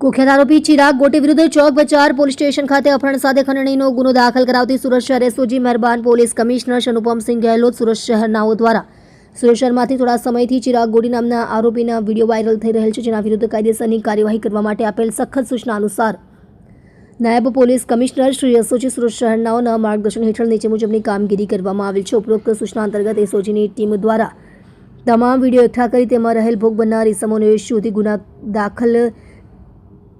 કુખ્યાત આરોપી ચિરાગ ગોટી વિરુદ્ધ ચોક બજાર પોલીસ સ્ટેશન ખાતે અપહરણ સાથે ખંડણીનો ગુનો દાખલ કરાવતી સુરત શહેર એસઓજી મહેરબાન પોલીસ કમિશનર અનુપમસિંહ ગહેલોત સુરત શહેરનાઓ દ્વારા. સુરત શહેરમાંથી થોડા સમયથી ચિરાગ ગોટી નામના આરોપીના વીડિયો વાયરલ થઈ રહેલ છે, જેના વિરુદ્ધ કાયદેસરની કાર્યવાહી કરવા માટે આપેલ સખત સૂચના અનુસાર. નાયબ police commissioner Shri SOG Surat શહેરનાઓના માર્ગદર્શન હેઠળ નીચે મુજબની કામગીરી કરવામાં આવેલ છે. ઉપરોક્ત સૂચના અંતર્ગત એસઓજીની ટીમ દ્વારા તમામ વીડિયો એકઠા કરી તેમાં રહેલ ભોગ બનનાર ઇસમોને શોધી ગુના દાખલ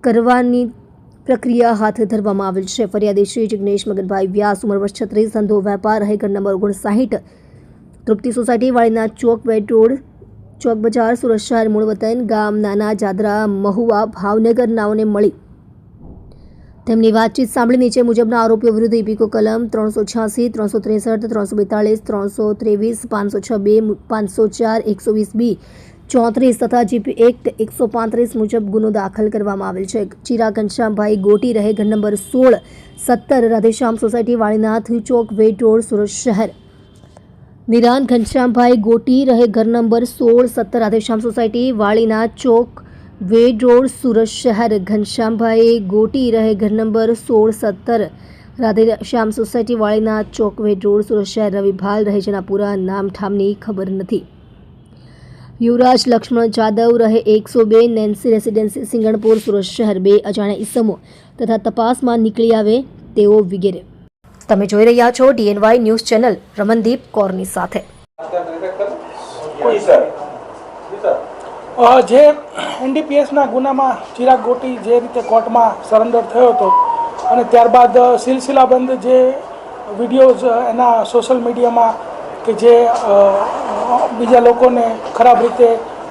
કરવાની પ્રક્રિયા હાથ ધરવામાં આવેલ છે. ફરિયાદી શ્રી જિગ્નેશ મગનભાઈ વ્યાસ, ઉંમર વર્ષ છત્રીસ, ધંધો વેપાર ઘર નંબર ઓગણસાઠ તૃપ્તિ સોસાયટી વાળીના ચોક, વેટ રોડ, ચોક બજાર, સુરત શહેર, મૂળ વતન, ગામ, નાના, જાદરા, મહુવા, ભાવનગર નાઓને મળી. તેમની વાતચીત સાંભળી નીચે મુજબના આરોપીઓ વિરુદ્ધ ઇપીકો કલમ ત્રણસો છ્યાસી, ત્રણસો ત્રેસઠ, ત્રણસો બેતાળીસ, ત્રણસો ત્રેવીસ, પાંચસો છ બે, પાંચસો ચાર, એકસો વીસ બી ચોત્રીસ તથા જીપી એક્ટ એકસો પાંત્રીસ મુજબ ગુનો દાખલ કરવામાં આવેલ છે. ચિરા ઘનશ્યામભાઈ ગોટી રહે ઘર નંબર સોળ, સત્તર, રાધેશ્યામ સોસાયટી, વાળીનાથ ચોક, વેટ રોડ, સુરત શહેર. નિરાન ઘનશ્યામભાઈ ગોટી રહે ઘર નંબર સોળ, સત્તર, રાધેશ્યામ સોસાયટી, વાળીનાથ ચોક વેડ રોડ, સુરત શહેર. ઘનશ્યામભાઈ ગોટી રહે ઘર નંબર સોળ, સત્તર, રાધેશ્યામ સોસાયટી વાળીના ચોક વેડ રોડ, સુરત શહેર. રવિભાલ રહે જેના પૂરા નામ ઠામની ખબર નથી. યુવરાજ લક્ષ્મણ જાદવ રહે એકસો બે નેન્સી રેસિડેન્સી સિંગણપુર સુરત શહેર બે અજાણ્યા ઇસમો તથા તપાસમાં નીકળી આવે તેઓ વગેરે. તમે જોઈ રહ્યા છો ડીએનવાય ન્યૂઝ ચેનલ રમનદીપ કૌરની સાથે. કોઈ સર? સર જે એનડીપીએસના ગુનામાં ચિરાગ ગોટી જે રીતે કોર્ટમાં સરેન્ડર થયો હતો અને ત્યારબાદ સિલસિલાબંધ જે વિડીયોઝ એના સોશિયલ મીડિયામાં કે જે બીજા લોકોને ખરાબ રીતે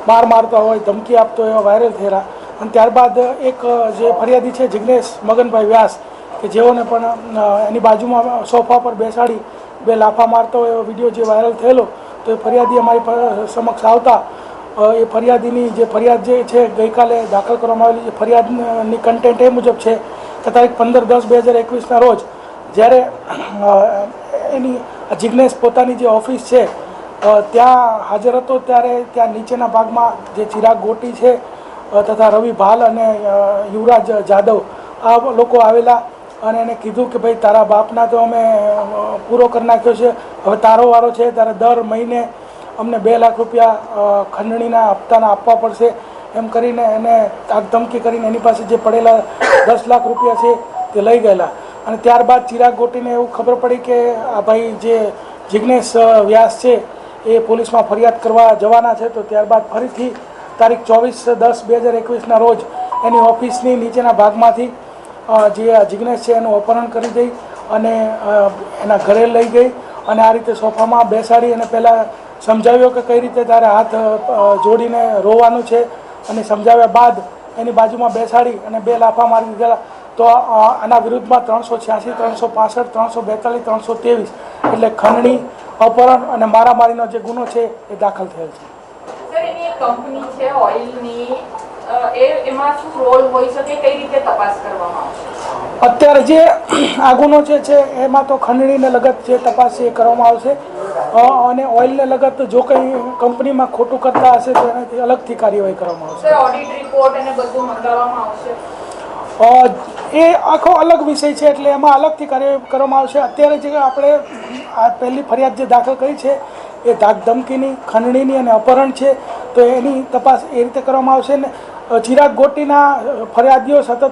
માર મારતા હોય, ધમકી આપતો એવા વાયરલ થયેલા. અને ત્યારબાદ એક જે ફરિયાદી છે, જિગ્નેશ મગનભાઈ વ્યાસ, કે જેઓને પણ એની બાજુમાં સોફા પર બેસાડી બે લાફા મારતો હોય એવો વીડિયો જે વાયરલ થયેલો, તો એ ફરિયાદી અમારી સમક્ષ આવતા. એ ફરિયાદીની જે ફરિયાદ જે છે, ગઈકાલે દાખલ કરવામાં આવેલી જે ફરિયાદની કન્ટેન્ટ એ મુજબ છે કે તારીખ પંદર દસ બે હજાર એકવીસના રોજ, જ્યારે એની જિજ્ઞેશ પોતાની જે ઓફિસ છે ત્યાં હાજર હતો ત્યારે ત્યાં નીચેના ભાગમાં જે ચિરાગ ગોટી છે તથા રવિ ભાલ અને યુવરાજ જાદવ, આ લોકો આવેલા અને એને કીધું કે ભાઈ તારા બાપના તો અમે પૂરો કરી નાખ્યો છે, હવે તારો વારો છે, તારે દર મહિને અમને બે લાખ રૂપિયા ખંડણીના હપ્તાના આપવા પડશે, એમ કરીને એને ધમકી કરીને એની પાસે જે પડેલા દસ લાખ રૂપિયા છે, તે લઈ ગયેલા. અને ત્યારબાદ ચિરાગ ગોટીને એવું ખબર પડી કે આ ભાઈ જે જિજ્ઞેશ વ્યાસ છે એ પોલીસમાં ફરિયાદ કરવા જવાના છે, તો ત્યારબાદ ફરીથી તારીખ ચોવીસ દસ બે હજાર એકવીસના રોજ એની ઓફિસની નીચેના ભાગમાંથી જે જિજ્ઞેશ છે એનું અપહરણ કરી દઈ અને એના ઘરે લઈ ગઈ અને આ રીતે સોફામાં બેસાડી અને પહેલાં સમજાવ્યો કે કઈ રીતે તારે હાથ જોડીને રોવાનું છે અને સમજાવ્યા બાદ એની બાજુમાં બેસાડી અને બે લાફા મારી દીધેલા. તો આના વિરુદ્ધમાં ત્રણસો છ્યાસી, ત્રણસો પાસઠ, ત્રણસો બેતાલીસ, ત્રણસો ત્રેવીસ એટલે ખંડણી અપહરણ અને મારામારીનો જે ગુનો છે એ દાખલ થયેલ છે. સર એની એક કંપની છે ઓઇલની. એમાં શું રોલ હોઈ શકે કઈ રીતે તપાસ કરવામાં આવશે? અત્યારે જે આ ગુનો જે છે એમાં તો ખંડણીને લગત જે તપાસ છે એ કરવામાં આવશે. અને ઓઇલને લગત જો કંઈ કંપનીમાં ખોટું કરતા હશે તો એનાથી અલગથી કાર્યવાહી કરવામાં આવશે. ઓડિટ રિપોર્ટ અને બધું મંગાવવામાં આવશે? એ આખો અલગ વિષય છે એટલે એમાં અલગથી કાર્યવાહી કરવામાં આવશે. અત્યારે જે આપણે આ પહેલી ફરિયાદ જે દાખલ કરી છે, એ ધાક ધમકીની, ખંડણીની અને અપહરણ છે, તો એની તપાસ એ રીતે કરવામાં આવશે ને ચિરાગ ગોટીના ફરિયાદીઓ સતત